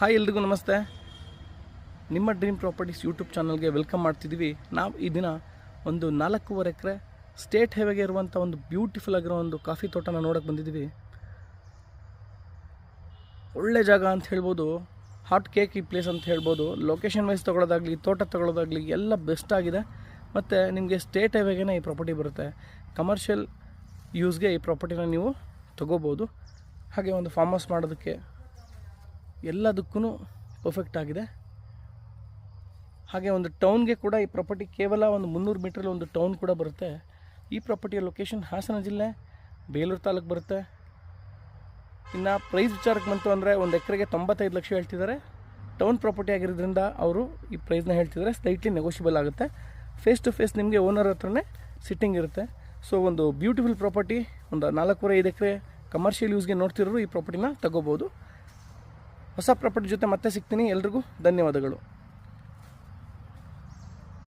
Hi ಎಲ್ರಿಗೂ ನಮಸ್ತೆ. ನಿಮ್ಮ ಡ್ರೀಮ್ ಪ್ರಾಪರ್ಟೀಸ್ ಯೂಟ್ಯೂಬ್ ಚಾನಲ್ಗೆ ವೆಲ್ಕಮ್ ಮಾಡ್ತಿದ್ದೀವಿ. ನಾವು ಈ ದಿನ ಒಂದು ನಾಲ್ಕೂವರೆ ಎಕರೆ ಸ್ಟೇಟ್ ಹೈವೇಗೆ ಇರುವಂಥ ಒಂದು ಬ್ಯೂಟಿಫುಲ್ ಆಗಿರೋ ಒಂದು ಕಾಫಿ ತೋಟನ ನೋಡೋಕೆ ಬಂದಿದ್ದೀವಿ. ಒಳ್ಳೆ ಜಾಗ ಅಂತ ಹೇಳ್ಬೋದು, ಹಾಟ್ ಕೇಕ್ ಈ ಪ್ಲೇಸ್ ಅಂತ ಹೇಳ್ಬೋದು ಲೊಕೇಶನ್ ವೈಸ್ ತೊಗೊಳೋದಾಗಲಿ ತೋಟ ತೊಗೊಳೋದಾಗಲಿ ಎಲ್ಲ ಬೆಸ್ಟ್ ಆಗಿದೆ. ಮತ್ತು ನಿಮಗೆ ಸ್ಟೇಟ್ ಹೈವೇಗೆ ಈ ಪ್ರಾಪರ್ಟಿ ಬರುತ್ತೆ. ಕಮರ್ಷಿಯಲ್ ಯೂಸ್ಗೆ ಈ ಪ್ರಾಪರ್ಟಿನ ನೀವು ತೊಗೋಬೋದು. ಹಾಗೆ ಒಂದು ಫಾರ್ಮ್ ಹೌಸ್ ಮಾಡೋದಕ್ಕೆ ಎಲ್ಲದಕ್ಕೂ ಪರ್ಫೆಕ್ಟ್ ಆಗಿದೆ. ಹಾಗೆ ಒಂದು ಟೌನ್ಗೆ ಕೂಡ ಈ ಪ್ರಾಪರ್ಟಿ ಕೇವಲ ಒಂದು ಮುನ್ನೂರು ಮೀಟ್ರಲ್ಲಿ ಒಂದು ಟೌನ್ ಕೂಡ ಬರುತ್ತೆ. ಈ ಪ್ರಾಪರ್ಟಿಯ ಲೊಕೇಶನ್ ಹಾಸನ ಜಿಲ್ಲೆ, ಬೇಲೂರು ತಾಲೂಕು ಬರುತ್ತೆ. ಇನ್ನು ಪ್ರೈಸ್ ವಿಚಾರಕ್ಕೆ ಬಂತು ಅಂದರೆ ಒಂದು ಎಕರೆಗೆ ತೊಂಬತ್ತೈದು ಲಕ್ಷ ಹೇಳ್ತಿದ್ದಾರೆ. ಟೌನ್ ಪ್ರಾಪರ್ಟಿ ಆಗಿರೋದ್ರಿಂದ ಅವರು ಈ ಪ್ರೈಸ್ನ ಹೇಳ್ತಿದ್ದಾರೆ. ಸ್ಲೈಟ್ಲಿ ನೆಗೋಷಿಯಬಲ್ ಆಗುತ್ತೆ. ಫೇಸ್ ಟು ಫೇಸ್ ನಿಮಗೆ ಓನರ್ ಹತ್ರನೇ ಸಿಟ್ಟಿಂಗ್ ಇರುತ್ತೆ. ಸೊ ಒಂದು ಬ್ಯೂಟಿಫುಲ್ ಪ್ರಾಪರ್ಟಿ ಒಂದು ನಾಲ್ಕೂವರೆ ಐದು ಎಕರೆ ಕಮರ್ಷಿಯಲ್ ಯೂಸ್ಗೆ ನೋಡ್ತಿರೋರು ಈ ಪ್ರಾಪರ್ಟಿನ ತಗೋಬೋದು. ಹೊಸ ಪ್ರಾಪರ್ಟಿ ಜೊತೆ ಮತ್ತೆ ಸಿಗ್ತೀನಿ. ಎಲ್ರಿಗೂ ಧನ್ಯವಾದಗಳು.